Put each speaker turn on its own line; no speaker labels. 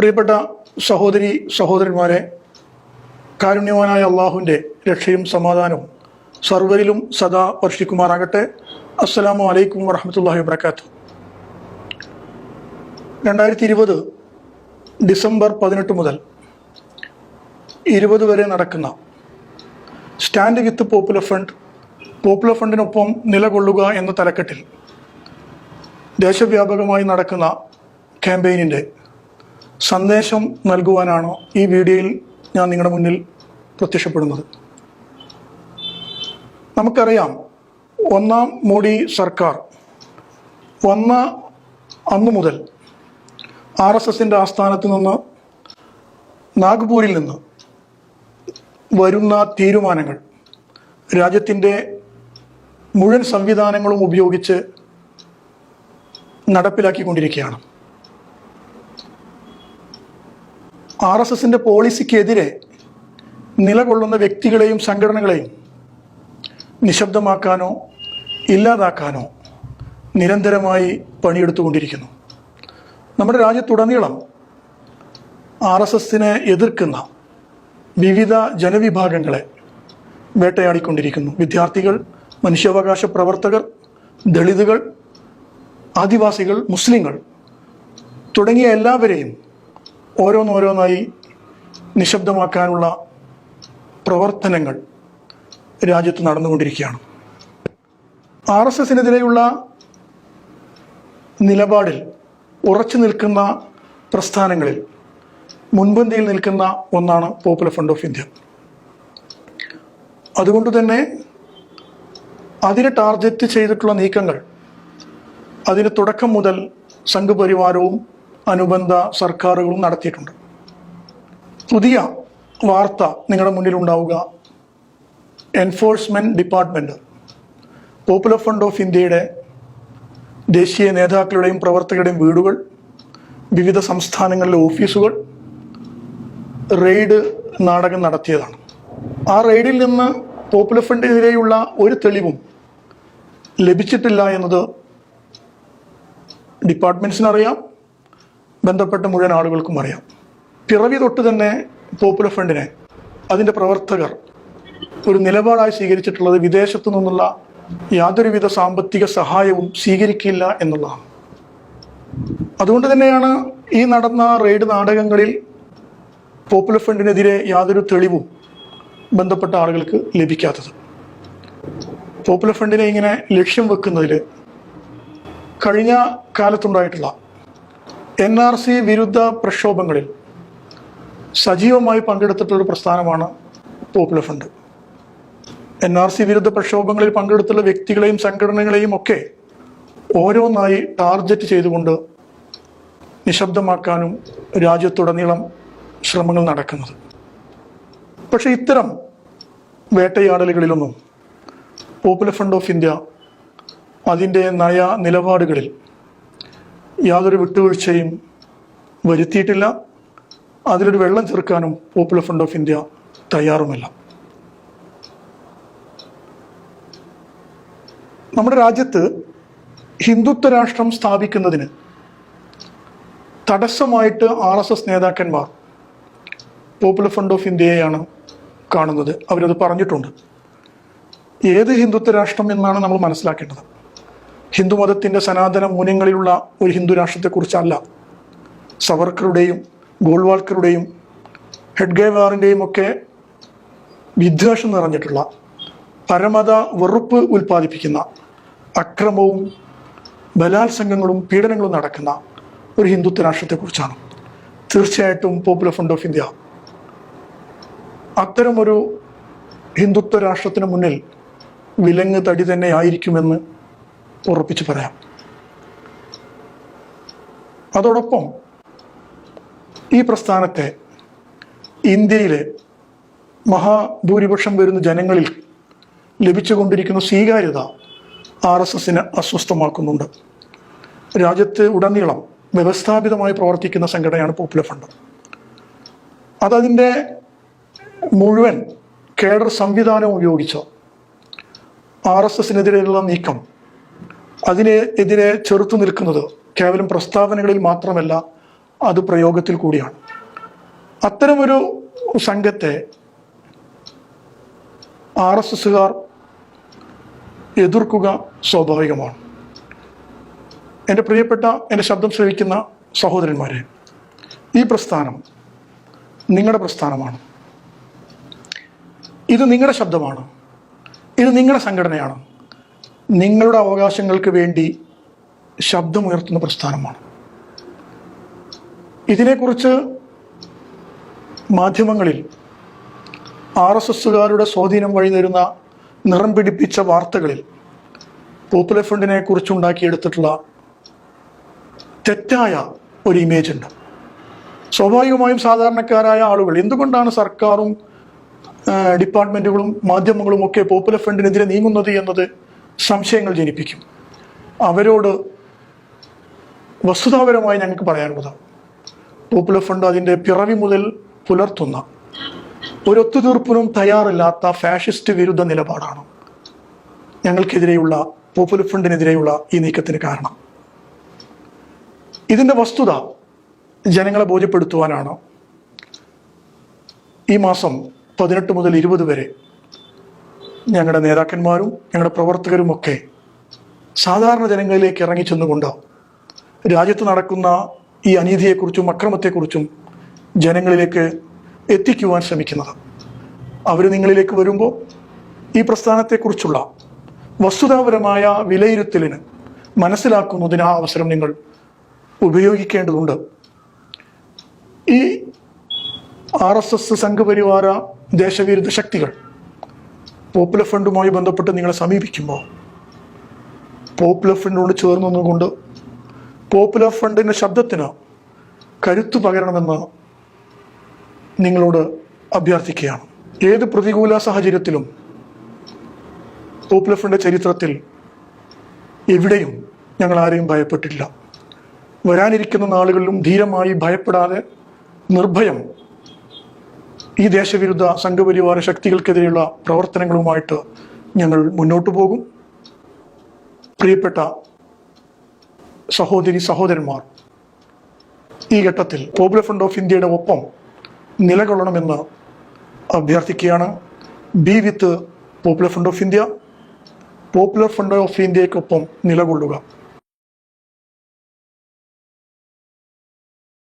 പ്രിയപ്പെട്ട സഹോദരി സഹോദരന്മാരെ കാരുണ്യവാനായ അള്ളാഹുവിന്റെ രക്ഷയും സമാധാനവും സർവരിലും സദാ വർഷിക്കുമാറാകട്ടെ. അസ്സലാമു അലൈക്കും വറഹമത്തല്ലാഹി വബർക്കാത്തു രണ്ടായിരത്തി ഇരുപത് ഡിസംബർ പതിനെട്ട് മുതൽ ഇരുപത് വരെ നടക്കുന്ന stand with Popular Front Popular ഫണ്ടിനൊപ്പം നിലകൊള്ളുക എന്ന തലക്കെട്ടിൽ ദേശവ്യാപകമായി നടക്കുന്ന ക്യാമ്പയിനിന്റെ സന്ദേശം നൽകുവാനാണോ ഈ വീഡിയോയിൽ ഞാൻ നിങ്ങളുടെ മുന്നിൽ പ്രത്യക്ഷപ്പെടുന്നത്? നമുക്കറിയാം ഒന്നാം മോഡി സർക്കാർ വന്ന അന്നു മുതൽ ആർ എസ് എസിന്റെ ആസ്ഥാനത്ത് നിന്ന് നാഗ്പൂരിൽ നിന്ന് വരുന്ന തീരുമാനങ്ങൾ രാജ്യത്തിന്റെ മുഴുവൻ സംവിധാനങ്ങളും ഉപയോഗിച്ച് നടപ്പിലാക്കിക്കൊണ്ടിരിക്കുകയാണ്. ആർ എസ് എസിന്റെ പോളിസിക്കെതിരെ നിലകൊള്ളുന്ന വ്യക്തികളെയും സംഘടനകളെയും നിശബ്ദമാക്കാനോ ഇല്ലാതാക്കാനോ നിരന്തരമായി പണിയെടുത്തുകൊണ്ടിരിക്കുന്നു. നമ്മുടെ രാജ്യത്തുടനീളം ആർ എസ് എസിനെ എതിർക്കുന്ന വിവിധ ജനവിഭാഗങ്ങളെ വേട്ടയാടിക്കൊണ്ടിരിക്കുന്നു. വിദ്യാർത്ഥികൾ മനുഷ്യാവകാശ പ്രവർത്തകർ ദളിതുകൾ ആദിവാസികൾ മുസ്ലിങ്ങൾ തുടങ്ങിയ എല്ലാവരെയും ഓരോന്നോരോന്നായി നിശബ്ദമാക്കാനുള്ള പ്രവർത്തനങ്ങൾ രാജ്യത്ത് നടന്നുകൊണ്ടിരിക്കുകയാണ്. ആർ എസ് എസിനെതിരെയുള്ള നിലപാടിൽ ഉറച്ചു നിൽക്കുന്ന പ്രസ്ഥാനങ്ങളിൽ മുൻപന്തിയിൽ നിൽക്കുന്ന ഒന്നാണ് പോപ്പുലർ ഫ്രണ്ട് ഓഫ് ഇന്ത്യ അതുകൊണ്ട് തന്നെ അതിനെ ടാർഗറ്റ് ചെയ്തിട്ടുള്ള നീക്കങ്ങൾ അതിന് തുടക്കം മുതൽ സംഘപരിവാരവും അനുബന്ധ സർക്കാരുകളും നടത്തിയിട്ടുണ്ട്. പുതിയ വാർത്ത നിങ്ങളുടെ മുന്നിൽ ഉണ്ടാവുക enforcement department Popular Front of ഇന്ത്യയുടെ ദേശീയ നേതാക്കളുടെയും പ്രവർത്തകരുടെയും വീടുകൾ വിവിധ സംസ്ഥാനങ്ങളിലെ ഓഫീസുകൾ റെയ്ഡ് നാടകം നടത്തിയതാണ്. ആ റെയ്ഡിൽ നിന്ന് പോപ്പുലർ ഫണ്ടിനെതിരെയുള്ള ഒരു തെളിവും ലഭിച്ചിട്ടില്ല എന്നത് ഡിപ്പാർട്ട്മെന്റ്സിന് അറിയാം ബന്ധപ്പെട്ട മുഴുവൻ ആളുകൾക്കും അറിയാം. പിറവി തൊട്ട് തന്നെ പോപ്പുലർ ഫ്രണ്ടിനെ അതിന്റെ പ്രവർത്തകർ ഒരു നിലപാടായി സ്വീകരിച്ചിട്ടുള്ളത് വിദേശത്തു നിന്നുള്ള യാതൊരുവിധ സാമ്പത്തിക സഹായവും സ്വീകരിക്കില്ല എന്നുള്ളതാണ്. അതുകൊണ്ട് തന്നെയാണ് ഈ നടന്ന റെയ്ഡ് നാടകങ്ങളിൽ പോപ്പുലർ ഫ്രണ്ടിനെതിരെ യാതൊരു തെളിവും ബന്ധപ്പെട്ട ആളുകൾക്ക് ലഭിക്കാത്തത്. പോപ്പുലർ ഫ്രണ്ടിനെ ഇങ്ങനെ ലക്ഷ്യം വെക്കുന്നതിൽ കഴിഞ്ഞ കാലത്തുണ്ടായിട്ടുള്ള എൻ ആർ സി വിരുദ്ധ പ്രക്ഷോഭങ്ങളിൽ സജീവമായി പങ്കെടുത്തിട്ടുള്ള പ്രസ്ഥാനമാണ് Popular Front N R C വിരുദ്ധ പ്രക്ഷോഭങ്ങളിൽ പങ്കെടുത്തുള്ള വ്യക്തികളെയും സംഘടനകളെയും ഒക്കെ ഓരോന്നായി ടാർഗറ്റ് ചെയ്തുകൊണ്ട് നിശബ്ദമാക്കാനും രാജ്യത്തുടനീളം ശ്രമങ്ങൾ നടക്കുന്നത്. പക്ഷേ ഇത്തരം വേട്ടയാടലുകളിലൊന്നും പോപ്പുലർ ഫ്രണ്ട് ഓഫ് ഇന്ത്യ അതിന്റെ നയ നിലപാടുകളിൽ യാതൊരു വിട്ടുവീഴ്ചയും വരുത്തിയിട്ടില്ല. അതിലൊരു വെള്ളം ചേർക്കാനും പോപ്പുലർ ഫ്രണ്ട് ഓഫ് ഇന്ത്യ തയ്യാറുമല്ല. നമ്മുടെ രാജ്യത്ത് ഹിന്ദുത്വ രാഷ്ട്രം സ്ഥാപിക്കുന്നതിന് തടസ്സമായിട്ട് ആർ എസ് എസ് നേതാക്കന്മാർ പോപ്പുലർ ഫ്രണ്ട് ഓഫ് ഇന്ത്യയെയാണ് കാണുന്നത്. അവരത് പറഞ്ഞിട്ടുണ്ട്. ഏത് ഹിന്ദുത്വ രാഷ്ട്രം എന്നാണ് നമ്മൾ മനസ്സിലാക്കേണ്ടത്? ഹിന്ദുമതത്തിന്റെ സനാതന മൂല്യങ്ങളിലുള്ള ഒരു ഹിന്ദു രാഷ്ട്രത്തെക്കുറിച്ചല്ല. സവർക്കറുടെയും ഗോൾവാൾക്കറുടെയും ഹെഡ്ഗേവാറിന്റെയും ഒക്കെ വിദ്വേഷം നിറഞ്ഞിട്ടുള്ള പരമത വെറുപ്പ് ഉൽപ്പാദിപ്പിക്കുന്ന അക്രമവും ബലാത്സംഗങ്ങളും പീഡനങ്ങളും നടക്കുന്ന ഒരു ഹിന്ദുത്വ രാഷ്ട്രത്തെക്കുറിച്ചാണ്. തീർച്ചയായിട്ടും പോപ്പുലർ ഫ്രണ്ട് ഓഫ് ഇന്ത്യ അത്തരമൊരു ഹിന്ദുത്വ രാഷ്ട്രത്തിന് മുന്നിൽ വിലങ്ങ് തടി തന്നെ ആയിരിക്കുമെന്ന് ഉറപ്പിച്ച് പറയാം. അതോടൊപ്പം ഈ പ്രസ്ഥാനത്തെ ഇന്ത്യയിലെ മഹാഭൂരിപക്ഷം വരുന്ന ജനങ്ങളിൽ ലഭിച്ചുകൊണ്ടിരിക്കുന്ന സ്വീകാര്യത ആർ എസ് എസിന് അസ്വസ്ഥമാക്കുന്നുണ്ട്. രാജ്യത്ത് ഉടനീളം വ്യവസ്ഥാപിതമായി പ്രവർത്തിക്കുന്ന സംഘടനയാണ് പോപ്പുലർ ഫണ്ട് അതതിന്റെ മുഴുവൻ കേഡർ സംവിധാനം ഉപയോഗിച്ച് ആർ എസ് എസിനെതിരെയുള്ള നീക്കം അതിനെ എതിരെ ചെറുത്തു നിൽക്കുന്നത് കേവലം പ്രസ്താവനകളിൽ മാത്രമല്ല അത് പ്രയോഗത്തിൽ കൂടിയാണ്. അത്തരമൊരു സംഘത്തെ ആർ എസ് എസുകാർ എതിർക്കുക സ്വാഭാവികമാണ്. എന്റെ പ്രിയപ്പെട്ട എന്റെ ശബ്ദം ശ്രവിക്കുന്ന സഹോദരന്മാരെ ഈ പ്രസ്ഥാനം നിങ്ങളുടെ പ്രസ്ഥാനമാണ്. ഇത് നിങ്ങളുടെ ശബ്ദമാണ്. ഇത് നിങ്ങളുടെ സംഘടനയാണ്. നിങ്ങളുടെ അവകാശങ്ങൾക്ക് വേണ്ടി ശബ്ദമുയർത്തുന്ന പ്രസ്ഥാനമാണ്. ഇതിനെക്കുറിച്ച് മാധ്യമങ്ങളിൽ ആർ എസ് എസുകാരുടെ സ്വാധീനം വഴി തരുന്ന നിറം പിടിപ്പിച്ച വാർത്തകളിൽ പോപ്പുലർ ഫ്രണ്ടിനെ കുറിച്ചുണ്ടാക്കിയെടുത്തിട്ടുള്ള തെറ്റായ ഒരു ഇമേജ് ഉണ്ട്. സ്വാഭാവികമായും സാധാരണക്കാരായ ആളുകൾ എന്തുകൊണ്ടാണ് സർക്കാരും ഡിപ്പാർട്ട്മെന്റുകളും മാധ്യമങ്ങളും ഒക്കെ പോപ്പുലർ ഫ്രണ്ടിനെതിരെ നീങ്ങുന്നത് എന്നത് സംശയങ്ങൾ ജനിപ്പിക്കും. അവരോട് വസ്തുതാപരമായി ഞങ്ങൾക്ക് പറയാനുള്ളത് പോപ്പുലർ ഫ്രണ്ട് അതിന്റെ പിറവി മുതൽ പുലർത്തുന്ന ഒരു ഒത്തുതീർപ്പിനും തയ്യാറില്ലാത്ത ഫാഷിസ്റ്റ് വിരുദ്ധ നിലപാടാണ് ഞങ്ങൾക്കെതിരെയുള്ള പോപ്പുലർ ഫ്രണ്ടിനെതിരെയുള്ള ഈ നീക്കത്തിന് കാരണം. ഇതിന്റെ വസ്തുത ജനങ്ങളെ ബോധ്യപ്പെടുത്തുവാനാണ്. ഈ മാസം പതിനെട്ട് മുതൽ ഇരുപത് വരെ ഞങ്ങളുടെ നേതാക്കന്മാരും ഞങ്ങളുടെ പ്രവർത്തകരും ഒക്കെ സാധാരണ ജനങ്ങളിലേക്ക് ഇറങ്ങി ചെന്നുകൊണ്ട് രാജ്യത്ത് നടക്കുന്ന ഈ അനീതിയെക്കുറിച്ചും അക്രമത്തെക്കുറിച്ചും ജനങ്ങളിലേക്ക് എത്തിക്കുവാൻ ശ്രമിക്കുന്നത്. അവർ നിങ്ങളിലേക്ക് വരുമ്പോൾ ഈ പ്രസ്ഥാനത്തെക്കുറിച്ചുള്ള വസ്തുതാപരമായ വിലയിരുത്തലിന് മനസ്സിലാക്കുന്നതിന് ആ അവസരം നിങ്ങൾ ഉപയോഗിക്കേണ്ടതുണ്ട്. ഈ ആർ എസ് എസ് സംഘപരിവാര ദേശവിരുദ്ധ ശക്തികൾ പോപ്പുലർ ഫ്രണ്ടുമായി ബന്ധപ്പെട്ട് നിങ്ങളെ സമീപിക്കുമ്പോൾ പോപ്പുലർ ഫ്രണ്ടിനോട് ചേർന്ന് നിന്നുകൊണ്ട് പോപ്പുലർ ഫ്രണ്ടിന്റെ ശബ്ദത്തിന് കരുത്തു പകരണമെന്ന് നിങ്ങളോട് അഭ്യർത്ഥിക്കുകയാണ്. ഏത് പ്രതികൂല സാഹചര്യത്തിലും പോപ്പുലർ ഫ്രണ്ട് ചരിത്രത്തിൽ എവിടെയും ഞങ്ങൾ ആരെയും ഭയപ്പെട്ടില്ല വരാനിരിക്കുന്ന നാളുകളിലും ധീരമായി ഭയപ്പെടാതെ നിർഭയം ഈ ദേശവിരുദ്ധ സംഘപരിവാര ശക്തികൾക്കെതിരെയുള്ള പ്രവർത്തനങ്ങളുമായിട്ട് ഞങ്ങൾ മുന്നോട്ടു പോകും. പ്രിയപ്പെട്ട സഹോദരി സഹോദരന്മാർ ഈ ഘട്ടത്തിൽ പോപ്പുലർ ഫ്രണ്ട് ഓഫ് ഇന്ത്യയുടെ ഒപ്പം നിലകൊള്ളണമെന്ന് അഭ്യർത്ഥിക്കുകയാണ്. Be with Popular Front of India Popular Front of ഇന്ത്യക്കൊപ്പം നിലകൊള്ളുക.